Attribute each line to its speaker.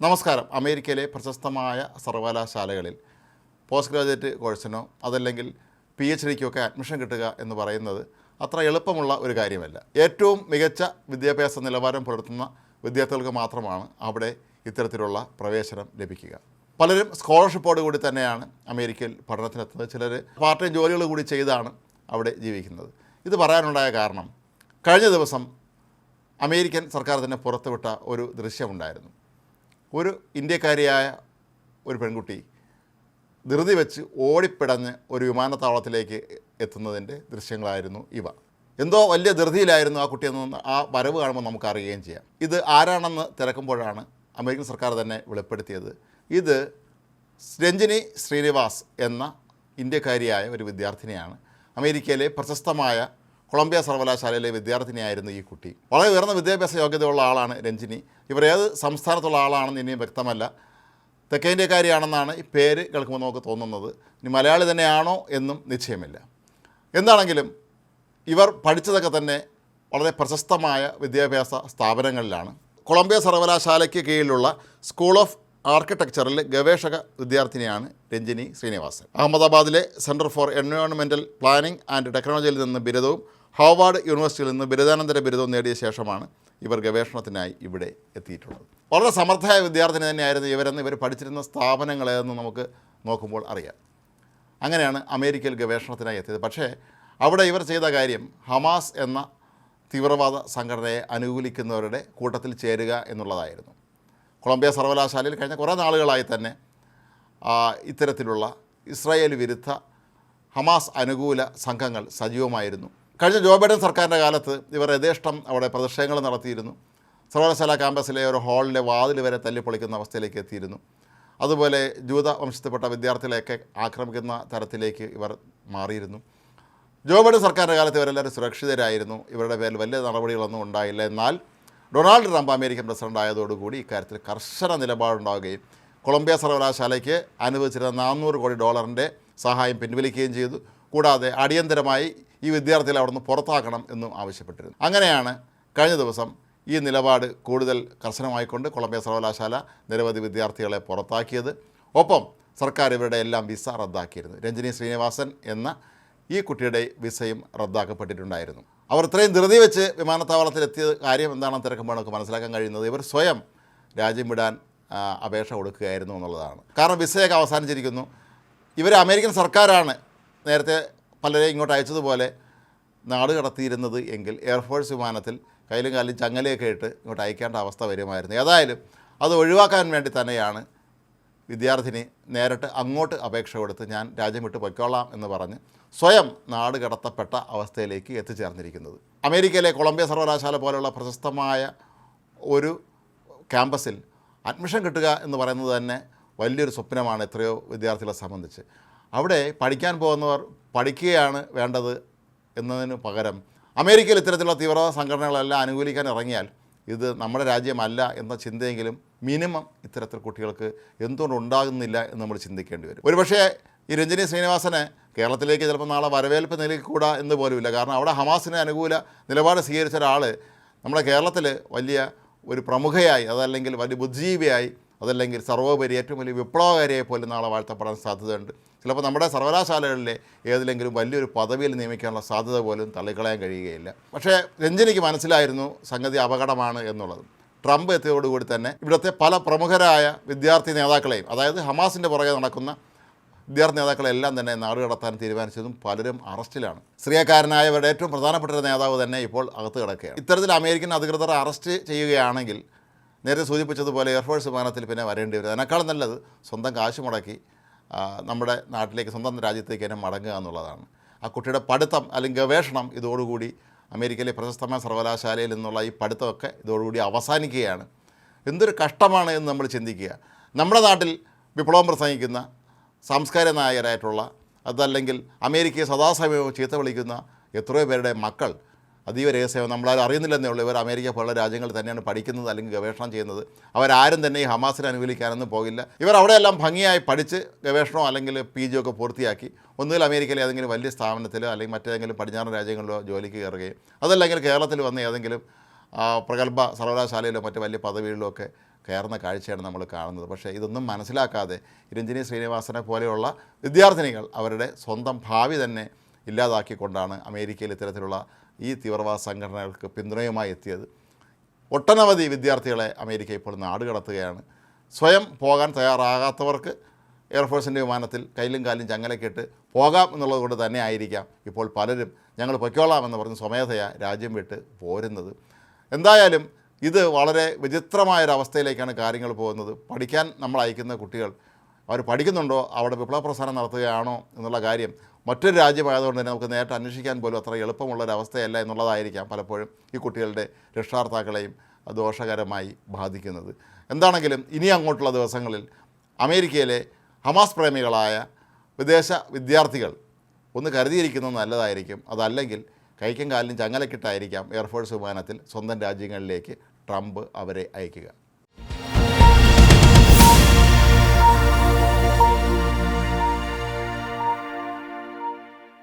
Speaker 1: നമസ്കാരം. അമേരിക്കയിലെ പ്രശസ്തമായ സർവകലാശാലകളിൽ പോസ്റ്റ് ഗ്രാജുവേറ്റ് കോഴ്സിനോ അതല്ലെങ്കിൽ പി എച്ച് ഡിക്കോ ഒക്കെ അഡ്മിഷൻ കിട്ടുക എന്ന് പറയുന്നത് അത്ര എളുപ്പമുള്ള ഒരു കാര്യമല്ല. ഏറ്റവും മികച്ച വിദ്യാഭ്യാസ നിലവാരം പുലർത്തുന്ന വിദ്യാർത്ഥികൾക്ക് മാത്രമാണ് അവിടെ ഇത്തരത്തിലുള്ള പ്രവേശനം ലഭിക്കുക. പലരും സ്കോളർഷിപ്പോട് കൂടി തന്നെയാണ് അമേരിക്കയിൽ പഠനത്തിനെത്തുന്നത്. ചിലർ പാർട്ട് ടൈം ജോലികൾ കൂടി ചെയ്താണ് അവിടെ ജീവിക്കുന്നത്. ഇത് പറയാനുണ്ടായ കാരണം കഴിഞ്ഞ ദിവസം അമേരിക്കൻ സർക്കാർ തന്നെ പുറത്തുവിട്ട ഒരു ദൃശ്യമുണ്ടായിരുന്നു. ഒരു ഇന്ത്യക്കാരിയായ ഒരു പെൺകുട്ടി ധൃതി വെച്ച് ഓടിപ്പിടഞ്ഞ് ഒരു വിമാനത്താവളത്തിലേക്ക് എത്തുന്നതിന്റെ ദൃശ്യങ്ങളായിരുന്നു ഇവ. എന്തോ വലിയ ധൃതിയിലായിരുന്നു ആ കുട്ടിയെന്ന് ആ വരവ് കാണുമ്പോൾ നമുക്ക് അറിയുകയും ചെയ്യാം. ഇത് ആരാണെന്ന് തിരക്കുമ്പോഴാണ് അമേരിക്കൻ സർക്കാർ തന്നെ വെളിപ്പെടുത്തിയത്. ഇത് രഞ്ജിനി ശ്രീനിവാസ് എന്ന ഇന്ത്യക്കാരിയായ ഒരു വിദ്യാർത്ഥിനിയാണ്. അമേരിക്കയിലെ പ്രശസ്തമായ കൊളംബിയ സർവകലാശാലയിലെ വിദ്യാർത്ഥിനിയായിരുന്നു ഈ കുട്ടി. വളരെ ഉയർന്ന വിദ്യാഭ്യാസ യോഗ്യതയുള്ള ആളാണ് രഞ്ജിനി. ഇവർ ഏത് സംസ്ഥാനത്തുള്ള ആളാണെന്ന് ഇനിയും വ്യക്തമല്ല. തെക്കേന്ത്യക്കാരിയാണെന്നാണ് ഈ പേര് കേൾക്കുമ്പോൾ നമുക്ക് തോന്നുന്നത്. ഇനി മലയാളി തന്നെയാണോ എന്നും നിശ്ചയമില്ല. എന്താണെങ്കിലും ഇവർ പഠിച്ചതൊക്കെ തന്നെ വളരെ പ്രശസ്തമായ വിദ്യാഭ്യാസ സ്ഥാപനങ്ങളിലാണ്. കൊളംബിയ സർവകലാശാലയ്ക്ക് കീഴിലുള്ള സ്കൂൾ ഓഫ് ആർക്കിടെക്ചറിൽ ഗവേഷക വിദ്യാർത്ഥിനിയാണ് രഞ്ജിനി ശ്രീനിവാസൻ. അഹമ്മദാബാദിലെ സെന്റർ ഫോർ എൻവയോൺമെന്റൽ പ്ലാനിംഗ് ആൻഡ് ടെക്നോളജിയിൽ നിന്ന് ബിരുദവും ഹാർവാർഡ് യൂണിവേഴ്സിറ്റിയിൽ നിന്ന് ബിരുദാനന്തര ബിരുദവും നേടിയ ശേഷമാണ് ഇവർ ഗവേഷണത്തിനായി ഇവിടെ എത്തിയിട്ടുള്ളത്. വളരെ സമർത്ഥയായ വിദ്യാർത്ഥിനി തന്നെയായിരുന്നു ഇവരെന്ന് ഇവർ പഠിച്ചിരുന്ന സ്ഥാപനങ്ങളേതെന്ന് നമുക്ക് നോക്കുമ്പോൾ അറിയാം. അങ്ങനെയാണ് അമേരിക്കയിൽ ഗവേഷണത്തിനായി എത്തിയത്. പക്ഷേ അവിടെ ഇവർ ചെയ്ത കാര്യം ഹമാസ് എന്ന തീവ്രവാദ സംഘടനയെ അനുകൂലിക്കുന്നവരുടെ കൂട്ടത്തിൽ ചേരുക എന്നുള്ളതായിരുന്നു. കൊളംബിയ സർവകലാശാലയിൽ കഴിഞ്ഞ കുറേ നാളുകളായി തന്നെ ഇത്തരത്തിലുള്ള ഇസ്രായേൽ വിരുദ്ധ ഹമാസ് അനുകൂല സംഘങ്ങൾ സജീവമായിരുന്നു. കഴിഞ്ഞ ജോ ബൈഡൻ സർക്കാരിന്റെ കാലത്ത് ഇവർ യഥേഷ്ടം അവിടെ പ്രതിഷേധങ്ങൾ നടത്തിയിരുന്നു. സർവകലാശാല ക്യാമ്പസിലെ ഒരു ഹാളിലെ വാതിൽ വരെ തല്ലിപ്പൊളിക്കുന്ന അവസ്ഥയിലേക്ക് എത്തിയിരുന്നു. അതുപോലെ ജൂത വംശത്തിൽപ്പെട്ട വിദ്യാർത്ഥികളെയൊക്കെ ആക്രമിക്കുന്ന തരത്തിലേക്ക് ഇവർ മാറിയിരുന്നു. ജോ ബൈഡൻ സർക്കാരിന്റെ കാലത്ത് ഇവരെല്ലാവരും സുരക്ഷിതരായിരുന്നു. ഇവരുടെ പേരിൽ വലിയ നടപടികളൊന്നും ഉണ്ടായില്ല. എന്നാൽ ഡൊണാൾഡ് ട്രംപ് അമേരിക്കൻ പ്രസിഡന്റ് ആയതോടുകൂടി ഇക്കാര്യത്തിൽ കർശന നിലപാടുണ്ടാവുകയും കൊളംബിയ സർവകലാശാലയ്ക്ക് അനുവദിച്ചിരുന്ന നാനൂറ് കോടി ഡോളറിന്റെ സഹായം പിൻവലിക്കുകയും ചെയ്തു. കൂടാതെ അടിയന്തരമായി ഈ വിദ്യാർത്ഥികളെ അവിടുന്ന് പുറത്താക്കണം എന്നും ആവശ്യപ്പെട്ടിരുന്നു. അങ്ങനെയാണ് കഴിഞ്ഞ ദിവസം ഈ നിലപാട് കൂടുതൽ കർശനമായിക്കൊണ്ട് കൊളംബിയ സർവകലാശാല നിരവധി വിദ്യാർത്ഥികളെ പുറത്താക്കിയത്. ഒപ്പം സർക്കാർ ഇവരുടെ എല്ലാം വിസ റദ്ദാക്കിയിരുന്നു. രഞ്ജിനി ശ്രീനിവാസൻ എന്ന ഈ കുട്ടിയുടെ വിസയും റദ്ദാക്കപ്പെട്ടിട്ടുണ്ടായിരുന്നു. അവർ ഇത്രയും ധൃതി വെച്ച് വിമാനത്താവളത്തിലെത്തിയ കാര്യം എന്താണെന്ന് തിരക്കുമ്പോൾ നമുക്ക് മനസ്സിലാക്കാൻ കഴിയുന്നത്. ഇവർ സ്വയം രാജ്യം വിടാൻ അപേക്ഷ കൊടുക്കുകയായിരുന്നു എന്നുള്ളതാണ്. കാരണം വിസയൊക്കെ അവസാനിച്ചിരിക്കുന്നു. ഇവർ അമേരിക്കൻ സർക്കാരാണ് നേരത്തെ പലരെയും ഇങ്ങോട്ട് അയച്ചതുപോലെ നാട് കടത്തിയിരുന്നത് എങ്കിൽ എയർഫോഴ്സ് വിമാനത്തിൽ കയ്യിലും കാലിലും ചങ്ങലയൊക്കെ ഇട്ട് ഇങ്ങോട്ട് അയക്കേണ്ട അവസ്ഥ വരുമായിരുന്നു. ഏതായാലും അത് ഒഴിവാക്കാൻ വേണ്ടി തന്നെയാണ് വിദ്യാർത്ഥിനി നേരിട്ട് അങ്ങോട്ട് അപേക്ഷ കൊടുത്ത് ഞാൻ രാജ്യം വിട്ട് പൊയ്ക്കോളാം എന്ന് പറഞ്ഞ് സ്വയം നാട് കടത്തപ്പെട്ട അവസ്ഥയിലേക്ക് എത്തിച്ചേർന്നിരിക്കുന്നത്. അമേരിക്കയിലെ കൊളംബിയ സർവകലാശാല പോലെയുള്ള പ്രശസ്തമായ ഒരു ക്യാമ്പസിൽ അഡ്മിഷൻ കിട്ടുക എന്ന് പറയുന്നത് തന്നെ വലിയൊരു സ്വപ്നമാണ് എത്രയോ വിദ്യാർത്ഥികളെ സംബന്ധിച്ച്. അവിടെ പഠിക്കാൻ പോകുന്നവർ പഠിക്കുകയാണ് വേണ്ടത് എന്നതിന് പകരം അമേരിക്കയിൽ ഇത്തരത്തിലുള്ള തീവ്രവാദ സംഘടനകളെല്ലാം അനുകൂലിക്കാൻ ഇറങ്ങിയാൽ ഇത് നമ്മുടെ രാജ്യമല്ല എന്ന ചിന്തയെങ്കിലും മിനിമം ഇത്തരത്തിൽ കുട്ടികൾക്ക് എന്തുകൊണ്ട് ഉണ്ടാകുന്നില്ല എന്ന് നമ്മൾ ചിന്തിക്കേണ്ടി വരും. ഒരുപക്ഷേ ഈ രഞ്ജിനി ശ്രീനിവാസനെ കേരളത്തിലേക്ക് ചിലപ്പോൾ നാളെ വരവേൽപ്പ് നൽകിക്കൂടാ എന്ന് പോലുമില്ല. കാരണം അവിടെ ഹമാസിന് അനുകൂല നിലപാട് സ്വീകരിച്ച ഒരാൾ നമ്മുടെ കേരളത്തിൽ വലിയ ഒരു പ്രമുഖയായി അതല്ലെങ്കിൽ വലിയ ബുദ്ധിജീവിയായി അതല്ലെങ്കിൽ സർവോപരി ഏറ്റവും വലിയ വിപ്ലവകാരിയെ പോലും നാളെ വാഴ്ത്തപ്പെടാൻ സാധ്യതയുണ്ട്. ചിലപ്പോൾ നമ്മുടെ സർവകലാശാലകളിലെ ഏതിലെങ്കിലും വലിയൊരു പദവിയിൽ നിയമിക്കാനുള്ള സാധ്യത പോലും തള്ളിക്കളയാൻ കഴിയുകയില്ല. പക്ഷേ രഞ്ജനിക്ക് മനസ്സിലായിരുന്നു സംഗതി അപകടമാണ് എന്നുള്ളത്. ട്രംപ് എത്തിയതോടുകൂടി തന്നെ ഇവിടുത്തെ പല പ്രമുഖരായ വിദ്യാർത്ഥി നേതാക്കളെയും അതായത് ഹമാസിന്റെ പുറകെ നടക്കുന്ന വിദ്യാർത്ഥി നേതാക്കളെല്ലാം തന്നെ നാട് കടത്താൻ തീരുമാനിച്ചതും പലരും അറസ്റ്റിലാണ്. സ്ത്രീയക്കാരനായവരുടെ ഏറ്റവും പ്രധാനപ്പെട്ട നേതാവ് തന്നെ ഇപ്പോൾ അകത്ത് കിടക്കുകയാണ്. ഇത്തരത്തിൽ അമേരിക്കൻ അധികൃതർ അറസ്റ്റ് ചെയ്യുകയാണെങ്കിൽ നേരത്തെ സൂചിപ്പിച്ചതുപോലെ എയർഫോഴ്സ് വിമാനത്തിൽ പിന്നെ വരേണ്ടി വരും. അതിനേക്കാളും നല്ലത് സ്വന്തം കാശ് മുടക്കി നമ്മുടെ നാട്ടിലേക്ക് സ്വന്തം രാജ്യത്തേക്ക് തന്നെ മടങ്ങുക എന്നുള്ളതാണ്. ആ കുട്ടിയുടെ പഠിത്തം അല്ലെങ്കിൽ ഗവേഷണം ഇതോടുകൂടി അമേരിക്കയിലെ പ്രശസ്തമായ സർവകലാശാലയിൽ നിന്നുള്ള ഈ പഠിത്തമൊക്കെ ഇതോടുകൂടി അവസാനിക്കുകയാണ്. എന്തൊരു കഷ്ടമാണ് എന്ന് നമ്മൾ ചിന്തിക്കുക. നമ്മുടെ നാട്ടിൽ വിപ്ലവം പ്രസംഗിക്കുന്ന സാംസ്കാരിക നായകരായിട്ടുള്ള അതല്ലെങ്കിൽ അമേരിക്കയെ സദാസമയവും ചീത്ത വിളിക്കുന്ന എത്രയോ പേരുടെ മക്കൾ അതീവ രഹസ്യം നമ്മളാരും അറിയുന്നില്ലെന്നേ ഉള്ളൂ. ഇവർ അമേരിക്ക പോലുള്ള രാജ്യങ്ങളിൽ തന്നെയാണ് പഠിക്കുന്നത് അല്ലെങ്കിൽ ഗവേഷണം ചെയ്യുന്നത്. അവരാരും തന്നെ ഈ ഹമാസിനെ അനുകൂലിക്കാനൊന്നും പോകില്ല. ഇവർ അവിടെയെല്ലാം ഭംഗിയായി പഠിച്ച് ഗവേഷണമോ അല്ലെങ്കിൽ പി ജി ഒക്കെ പൂർത്തിയാക്കി ഒന്നുകിൽ അമേരിക്കയിലെ ഏതെങ്കിലും വലിയ സ്ഥാപനത്തിലോ അല്ലെങ്കിൽ മറ്റേതെങ്കിലും പടിഞ്ഞാറൻ രാജ്യങ്ങളിലോ ജോലിക്ക് കയറുകയും അതല്ലെങ്കിൽ കേരളത്തിൽ വന്ന് ഏതെങ്കിലും പ്രഗത്ഭ സർവകലാശാലയിലോ മറ്റ് വലിയ പദവികളിലോ ഒക്കെ കയറുന്ന കാഴ്ചയാണ് നമ്മൾ കാണുന്നത്. പക്ഷേ ഇതൊന്നും മനസ്സിലാക്കാതെ രഞ്ജിനി ശ്രീനിവാസനെ പോലെയുള്ള വിദ്യാർത്ഥിനികൾ അവരുടെ സ്വന്തം ഭാവി തന്നെ ഇല്ലാതാക്കിക്കൊണ്ടാണ് അമേരിക്കയിൽ ഇത്തരത്തിലുള്ള ഈ തീവ്രവാദ സംഘടനകൾക്ക് പിന്തുണയുമായി എത്തിയത്. ഒട്ടനവധി വിദ്യാർത്ഥികളെ അമേരിക്ക ഇപ്പോൾ നാടുകടത്തുകയാണ് സ്വയം പോകാൻ തയ്യാറാകാത്തവർക്ക് എയർഫോഴ്സിന്റെ വിമാനത്തിൽ കയ്യിലും കാലും ചങ്ങലക്കിട്ട് പോകാം എന്നുള്ളത് കൊണ്ട് തന്നെ ആയിരിക്കാം ഇപ്പോൾ പലരും ഞങ്ങൾ പൊയ്ക്കോളാം എന്ന് പറഞ്ഞ് സ്വമേധയാ രാജ്യം വിട്ട് പോരുന്നത്. എന്തായാലും ഇത് വളരെ വിചിത്രമായൊരവസ്ഥയിലേക്കാണ് കാര്യങ്ങൾ പോകുന്നത്. പഠിക്കാൻ നമ്മൾ അയക്കുന്ന കുട്ടികൾ അവർ പഠിക്കുന്നുണ്ടോ അവിടെ വിപ്ലവ പ്രസ്ഥാനം നടത്തുകയാണോ എന്നുള്ള കാര്യം മറ്റൊരു രാജ്യമായതുകൊണ്ട് തന്നെ നമുക്ക് നേരിട്ട് അന്വേഷിക്കാൻ പോലും അത്ര എളുപ്പമുള്ളൊരവസ്ഥയല്ല എന്നുള്ളതായിരിക്കാം പലപ്പോഴും ഈ കുട്ടികളുടെ രക്ഷാർത്ഥാക്കളെയും ദോഷകരമായി ബാധിക്കുന്നത്. എന്താണെങ്കിലും ഇനി അങ്ങോട്ടുള്ള ദിവസങ്ങളിൽ അമേരിക്കയിലെ ഹമാസ് പ്രേമികളായ വിദേശ വിദ്യാർത്ഥികൾ ഒന്ന് കരുതിയിരിക്കുന്നത് നല്ലതായിരിക്കും. അതല്ലെങ്കിൽ കൈക്കും കാലിനും ചങ്ങലക്കിട്ടായിരിക്കാം എയർഫോഴ്സ് വിമാനത്തിൽ സ്വന്തം രാജ്യങ്ങളിലേക്ക് ട്രംപ് അവരെ അയക്കുക.